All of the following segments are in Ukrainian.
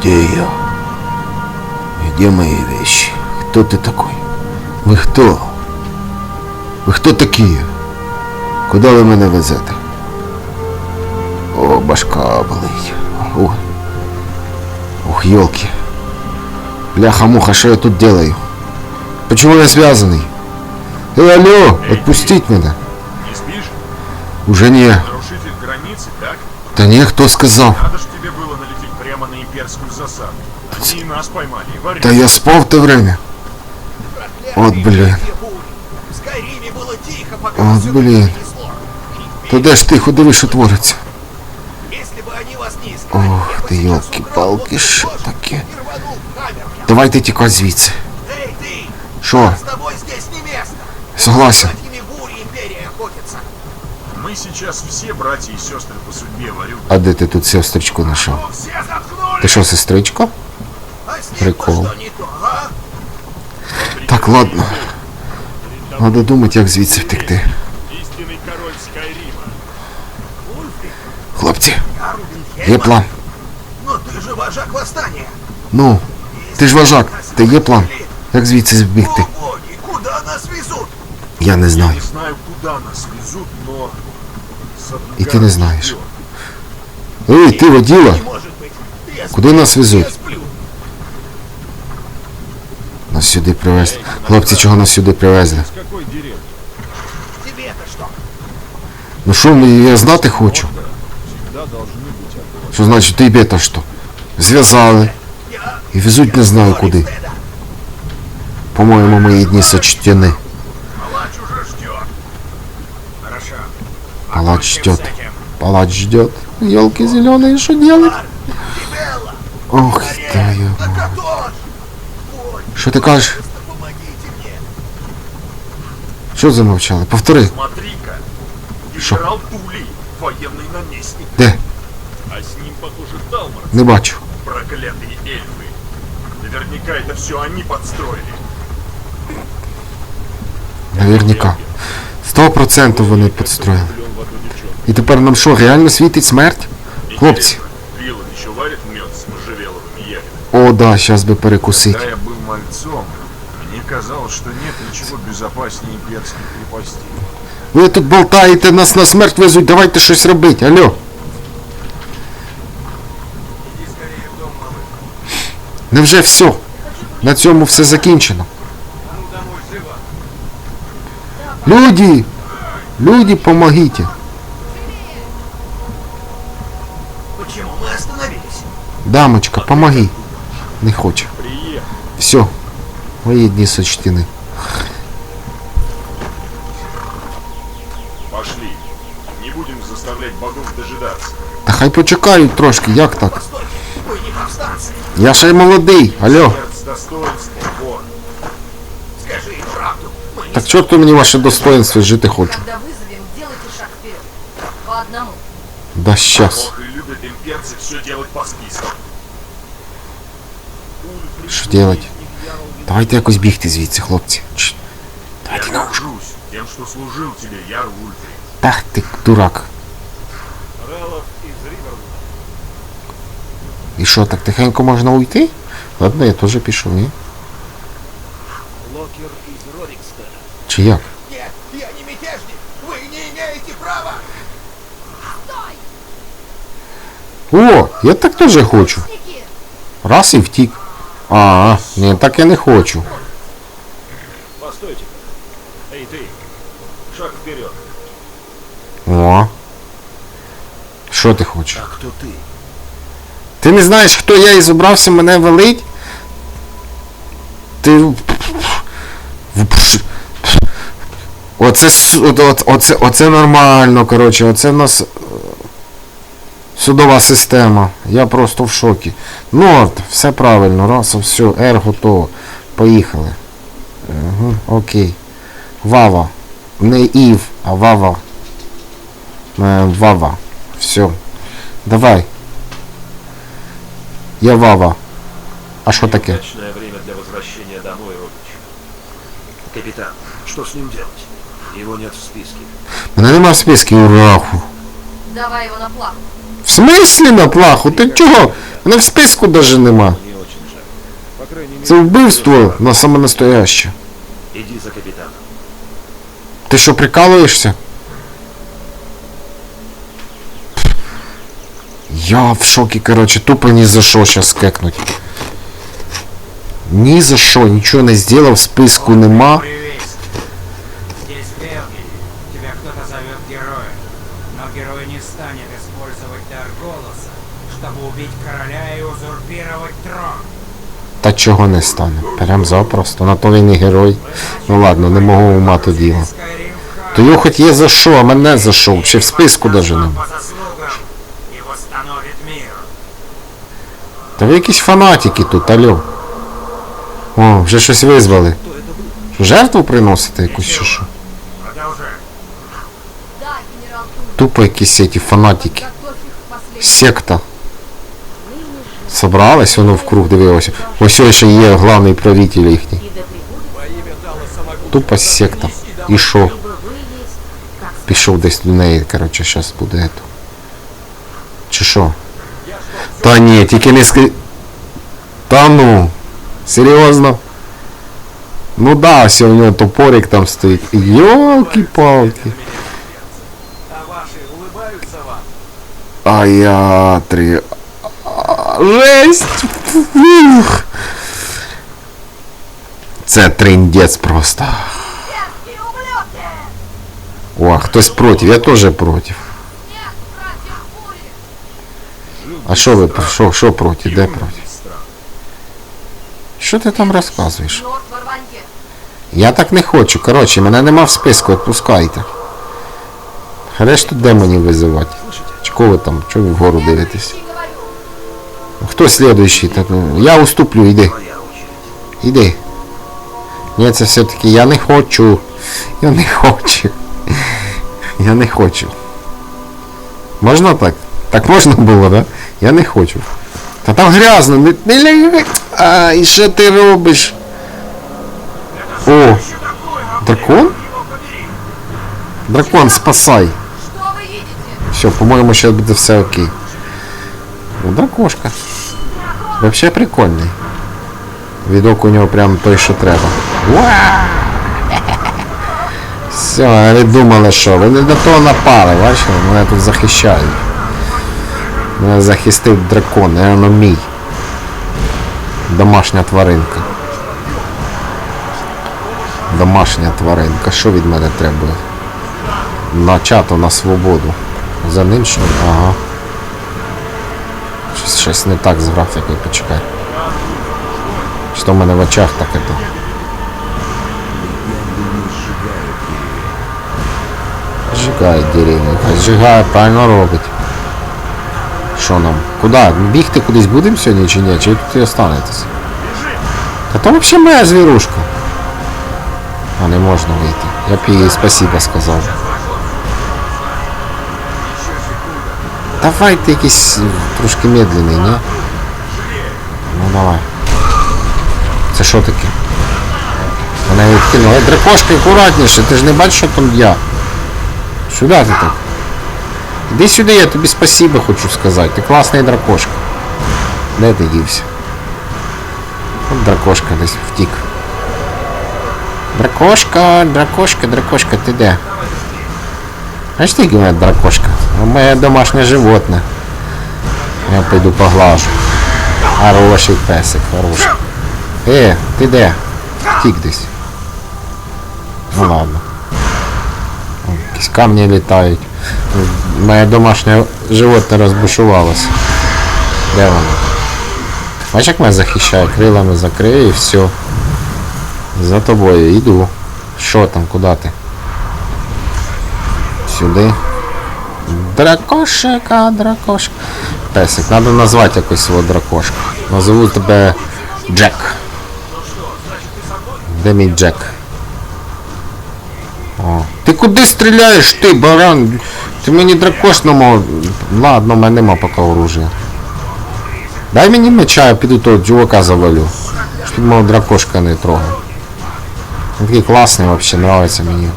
Где я? Где мои вещи? Кто ты такой? Ви хто? Ви хто такі? Куди ви мене везете? О, башка болить. Ух, Ух, елки. Бляха-муха, что я тут делаю? Почему я связанный? Эй, алло, отпустить меня. Не спишь? Уже не. Нарушитель границы, так? Да не, кто сказал? Надо прямо на имперскую засаду. Они и нас поймали, и варили. Да я спал в то время. От, блин. В Скайриме было тихо, пока От, вас сюда блин. не принесло. То де ж тихо, диви, що твориться. Если бы они вас не искали, Ох я бы ти, сейчас ёлки-палки, украл вот що эту кошку таке? и рванул в камеру. Давайте тікай звідси. Эй, ты! Що? С тобой здесь не место. Согласен. За этими бури империя охотится. Мы сейчас все братья и сестры по судьбе варю. А де ти тут сестричку знайшов? Ну, все заткнулись. Ти що, сестричка? А с ним прикол. что не то, а? Так, ладно. Надо думати, як звідси втекти. Истинный король Скайрима. Хлопці, Я Рубин є план. Но ты же вожак восстания. Ну, ти ж вожак, ти є план. Як звідси збігти? О, боги, куда нас везут? Я не Не знаю. знаю, куда нас везут, но... с И ты Адгара не знаешь. идёт. Ей, ти воділа? Куди нас сплю, везуть? Я сплю. Нас сюди привезли. Хлопці, чого нас сюди привезли? Какой деревни? Тебе-то что? Ну що, мені- я знати хочу. Всегда должны быть огонь. Що значить тобі то що? Зв'язали. Я... І везуть не знаю куди. Стеда. По-моєму, мої дні сочтені. Палач уже ждет. Хорошо. Палач Покончим ждет. с этим. Палач ждет. Елки зеленые, что делать? Бар, Тибелла, Ох, Аре, твою. Накатош. Ой, Що ти кажеш? просто помогите мне. Що замовчали? Повтори. Смотри-ка. Шо? Генерал Тулей, военный наместник. Де? А с ним, похоже, Талмар. Не бачу. Проклятые эльфы. Наверняка это все они подстроили. Наверняка. Сто процентів вони підстроїли. Влюблен в одну девчонку. І тепер нам що, реально світить смерть? Хлопці. О, да, сейчас би перекусити. Когда я был мальцом, мне казалось, что нет ничего безопаснее имперских крепостей. Ви тут болтаєте, нас на смерть везуть, давайте щось робити. Алло. Иди скорее в дом, малыш. Невже все? На цьому все закінчено. А ну домой, живо. Люди! Люди, помогите. Почему мы остановились? Дамочка, помоги. Не хоче. Приехал. Все. Мої дні сочтені. Пошли. Не будем заставлять богов дожидаться. Та хай почекають трошки, як так? Постойте, вы не повстанцы. Я ще й молодий, алло. Смерть с достоинством, вон. Скажи им правду. Мы не Так чорту мені ваше достоинство жити хочу. Когда вызовем, делайте шаг вперед. По одному. Да щас. Ох, и любят имперцы все делать по списку. Що делать? Давайте якось бігти звідси, хлопці. Чш. Я горжусь тем, что служил тебе, Яр Вульфрид. Та ти дурак. Релов из Ривервуда. І що, так тихенько можна уйти? Ладно, я теж пішов, ні? Локер из Рорикстона. Чи як? Нет, я не мятежник. Вы не имеете права. О, я так теж хочу. Ники! Раз і втік. А, ні, так я не хочу. Постойте. Эй, ты. Шаг вперед. О. Що ти хочеш? А кто ты? Ти не знаєш, хто я і зібрався мене велить? Ти. Оце, с- от- от- оце, оце нормально, коротше, оце в нас е, судова система. Я просто в шокі. Ну все правильно, раз, все, R готово. Поїхали. Угу, окей. Вава. Не Ів, а Вава. Е, Вава. Все. Давай. Я Вава. А що таке? Время для возвращения домой, Родич. Капитан, что с ним делать? Его нет в списке. Мене нема в списку, ураху. Давай его на плаху. В смислі на плаху? Ти чого? Мене в списку даже нема. Це вбивство на саме настояще. Иди за капитаном. Ти що, прикалуєшся? Я в шокі, короче, тупо ні за що щас скекнуть. Ні за що, нічого не зробив, списку нема. Та чого не стане. Прям запросто. На то він і герой. Ну ладно, не можу мати діло. То його хоч є за що, а мене за що? Ще в списку даже нема. Та ви якісь фанатики тут, алло. О, вже щось визвали. Жертву приносите якусь чи що? Тупо якісь ці фанатики. Секта. Ныне же Собрались, воно в круг дивилося. Ось ось ще є главний правитель їхній. и да пребудет Тупо секта. І що? чтобы вы есть, как Пішов десь до неї, коротше, зараз буде ето. Чи що? Та ні, тільки не скри... Та ну. Серйозно? Ну да, ось у нього топорик там стоїть. Йолки-палки. А ваши улыбаются вам? А я три. Жесть! Фух. Це триндець просто. О, хтось проти, я теж проти. А що ви, що, що проти, де проти? Що ти там розказуєш? Я так не хочу. Коротше, мене нема в списку, відпускайте. Решту демонів визивати. Чи кого ви там? Чого ви вгору дивитесь? Хто слідуючий? Так, ну, Я уступлю, очередь. Іди. Ні, це все-таки я не хочу. Я не хочу. Я не хочу. Можна так? Так можна було, да? Я не хочу. Та там грязно. А, і що ти робиш? О! Дракон? Дракон, спасай. Все, по-моєму, зараз буде все окей. Ну, дракошка. Вообще прикольний. Відок у нього прям той, що треба. Уа! Все, ви думали, що ви до того напали, бачили? Мене тут захищають. Мене захистив дракон, наверно, мій. Домашня тваринка. Домашня тваринка. Що від мене треба? На чату на свободу. За ним що? Ага. Щось, щось не так з графікою, почекай. Що в мене в очах так это. Зжигає деревню. Хай зжигає, правильно робить. Що нам? Куди? Бігти кудись будемо сьогодні чи ні? Чи тут і останетесь? Та то взагалі моя звірушка. А не можна вийти. Я б їй спасибо сказав. Давай ти якийсь трошки медленний, ні? Ну давай. Це що таке? Вона відкинула. Дракошка, акуратніше, ти ж не бачиш, що там я. Сюди ти так. Іди сюди, я тобі спасибо хочу сказати. Ти класний дракошка. Де ти дівся? От дракошка десь втік. Дракошка, дракошка, дракошка, ти де? Таке моя дракошка? Ну, Моє домашнє. Я пойду поглажу. Хороший песик, хороший. Е, ти де? Втік десь. Ну ладно. Якісь камні літають. Моє домашнє животне розбушувалося. Де воно? Бачиш, як мене захищає, крилами закриє і все. За тобою йду. Що там, куди ти? Сюди. Дракошика, дракошка. Песик, треба назвати якось свого дракошка. Назову тебе Джек. Де мій Джек? О. Ти куди стріляєш ти, баран? Ти мені дракош намов. Ладно, в мене нема поки оружия. Дай мені меча, я піду того чувака завалю. Щоб мого дракошка не трогав. Він такий класний взагалі, нравиться мені.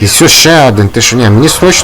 І все ще один, ти що ні, мені срочно